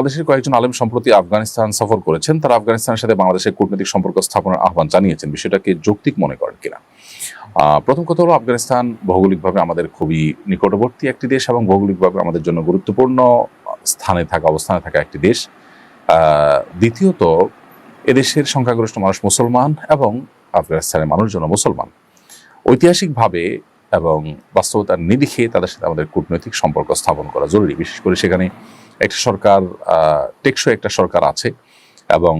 বাংলাদেশের কয়েকজন আলেম সম্প্রতি আফগানিস্তান সফর করেছেন। তারা আফগানিস্তানের সাথে বাংলাদেশের কূটনৈতিক সম্পর্ক স্থাপনের আহ্বান জানিয়েছেন। বিষয়টাকে যৌক্তিক মনে করেন কিনা? প্রথম কথা হলো আফগানিস্তান ভৌগোলিকভাবে আমাদের খুবই নিকটবর্তী একটি দেশ এবং ভৌগোলিকভাবে আমাদের জন্য গুরুত্বপূর্ণ স্থানে থাকা, অবস্থানে থাকা একটি দেশ। দ্বিতীয়ত, এদেশের সংখ্যাগরিষ্ঠ মানুষ মুসলমান এবং আফগানিস্তানের মানুষজন মুসলমান। ঐতিহাসিকভাবে এবং বাস্তবতার নিরিখে তাদের সাথে আমাদের কূটনৈতিক সম্পর্ক স্থাপন করা জরুরি। বিশেষ করে সেখানে একটা সরকার টেকসই একটা সরকার আছে এবং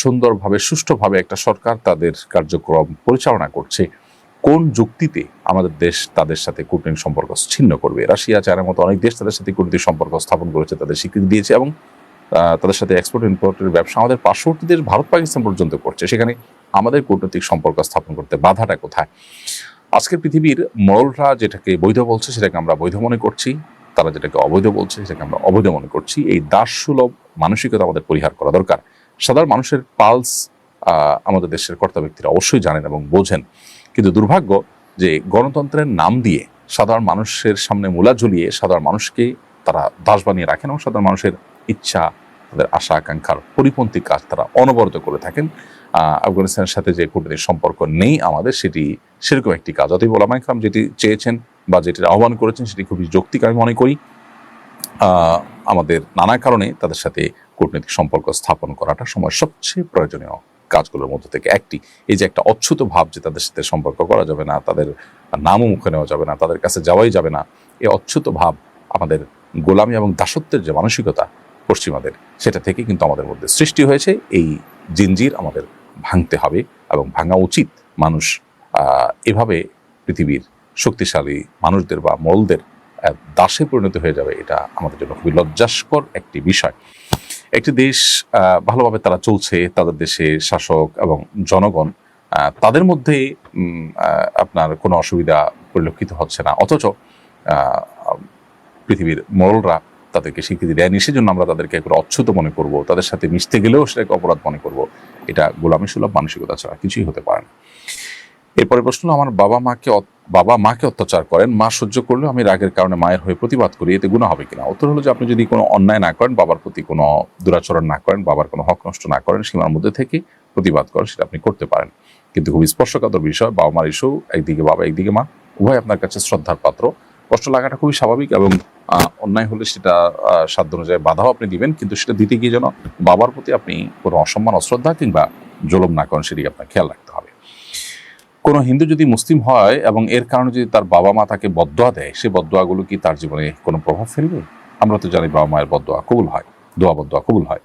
সুন্দরভাবে, সুষ্ঠুভাবে একটা সরকার তাদের কার্যক্রম পরিচালনা করছে। কোন যুক্তিতে আমাদের দেশ তাদের সাথে কূটনৈতিক সম্পর্ক ছিন্ন করবে? রাশিয়া, চায়নার মতো অনেক দেশ তাদের সাথে কূটনৈতিক সম্পর্ক স্থাপন করেছে, তাদের স্বীকৃতি দিয়েছে এবং তাদের সাথে এক্সপোর্ট ইম্পোর্টের ব্যবসা আমাদের পার্শ্ববর্তী দেশ ভারত, পাকিস্তান পর্যন্ত করছে। সেখানে আমাদের কূটনৈতিক সম্পর্ক স্থাপন করতে বাধাটা কোথায়? আজকের পৃথিবীর মরলরা যেটাকে বৈধ বলছে, সেটাকে আমরা বৈধ মনে করছি। তারা যেটাকে অবৈধ বলছে, সেটাকে আমরা অবৈধ মনে করছি। এই দাসসুলভ মানসিকতা আমাদের পরিহার করা দরকার। সাধারণ মানুষের পালস আমাদের দেশের কর্তা ব্যক্তিরা অবশ্যই জানেন এবং বোঝেন। কিন্তু দুর্ভাগ্য যে গণতন্ত্রের নাম দিয়ে সাধারণ মানুষের সামনে মূলা ঝুলিয়ে সাধারণ মানুষকে তারা দাস বানিয়ে রাখেন এবং সাধারণ মানুষের ইচ্ছা তাদের আশা, আকাঙ্ক্ষার পরিপন্থী কাজ তারা অনবরত করে থাকেন। আফগানিস্তানের সাথে যে কূটনৈতিক সম্পর্ক নেই আমাদের, সেটি সেরকম একটি কাজ। অতএব ওলামা ইকরাম যেটি চেয়েছেন বা যেটির আহ্বান করেছেন, সেটি খুবই যৌক্তিক আমি মনে করি। আমাদের নানা কারণে তাদের সাথে কূটনৈতিক সম্পর্ক স্থাপন করাটা সময় সবচেয়ে প্রয়োজনীয় কাজগুলোর মধ্যে থেকে একটি। এই যে একটা অচ্ছুত ভাব যে তাদের সাথে সম্পর্ক করা যাবে না, তাদের নামও মুখে নেওয়া যাবে না, তাদের কাছে যাওয়াই যাবে না এই অচ্ছুত ভাব আমাদের গোলামি এবং দাসত্বের যে মানসিকতা পশ্চিমাদের। সেটা থেকে কিন্তু আমাদের মধ্যে সৃষ্টি হয়েছে। এই জিনজির আমাদের ভাঙতে হবে এবং ভাঙা উচিত। মানুষ এভাবে পৃথিবীর শক্তিশালী মানুষদের বা মলদের দাসে পরিণত হয়ে যাবে, এটা আমাদের জন্য খুবই লজ্জাস্কর একটি বিষয়। একটি দেশ ভালোভাবে তারা চলছে, তাদের দেশে শাসক এবং জনগণ তাদের মধ্যে আপনার কোনো অসুবিধা পরিলক্ষিত হচ্ছে না। অথচ পৃথিবীর মরলরা তাদেরকে স্বীকৃতি দেয়নি, সেজন্য আমরা তাদেরকে একবার অচ্ছুত মনে করব, তাদের সাথে মিশতে গেলেও সেটাকে অপরাধ মনে করব। এটা গোলামী সুলভ মানসিকতা ছাড়া কিছুই হতে পারে না। এরপরে প্রশ্ন, আমার বাবা মাকে বাবা মাকে অত্যাচার করেন, মা সহ্য করলেও আমি রাগের কারণে মায়ের হয়ে প্রতিবাদ করি, এতে গুণা হবে কিনা? উত্তর হলো যে আপনি যদি কোনো অন্যায় না করেন, বাবার প্রতি কোনো দুরাচরণ না করেন, বাবার কোনো হক নষ্ট না করেন, সীমার মধ্যে থেকে প্রতিবাদ করেন, সেটা আপনি করতে পারেন। কিন্তু খুব স্পর্শকাতর বিষয় বাবা মার ইস্যু একদিকে বাবা, একদিকে মা, উভয় আপনার কাছে শ্রদ্ধার পাত্র। কষ্ট লাগাটা খুবই স্বাভাবিক এবং অন্যায় হলে সেটা সাধ্য অনুযায়ী বাধাও আপনি দিবেন, কিন্তু সেটা দিতে গিয়ে যেন বাবার প্রতি আপনি কোনো অসম্মান, অশ্রদ্ধা কিংবা জলম না করেন সেদিকে আপনার খেয়াল রাখতে হবে। কোনো হিন্দু যদি মুসলিম হয় এবং এর কারণে যদি তার বাবা মা তাকে বদোয়া দেয়, সে বদোয়াগুলো কি তার জীবনে কোনো প্রভাব ফেলবে? আমরা তো জানি বাবা মায়ের বদোয়া কবুল হয়, দোয়া বদোয়া কবুল হয়।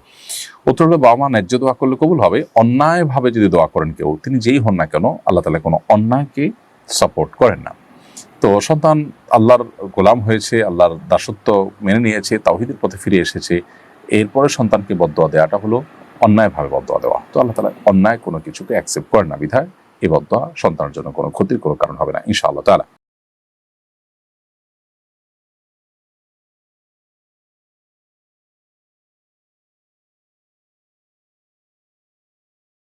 উত্তর হলো বাবা মা ন্যায্য দোয়া করলে কবুল হবে, অন্যায়ভাবে যদি দোয়া করেন কেউ, তিনি যেই হন না কেন, আল্লাহ তালা কোনো অন্যায়কে সাপোর্ট করেন না। তো সন্তান আল্লাহর গোলাম হয়েছে, আল্লাহর দাসত্ব মেনে নিয়েছে, তাওহিদের পথে ফিরে এসেছে। এরপরে সন্তানকে বদয়া দেওয়াটা হলো অন্যায়ভাবে বদয়া দেওয়া। তো আল্লাহ তালা অন্যায় কোনো কিছুকে অ্যাকসেপ্ট করেন না বিধায়, এই বদয়া সন্তানের জন্য কোনো ক্ষতির কোনো কারণ হবে না, ইনশাআল্লাহ তালা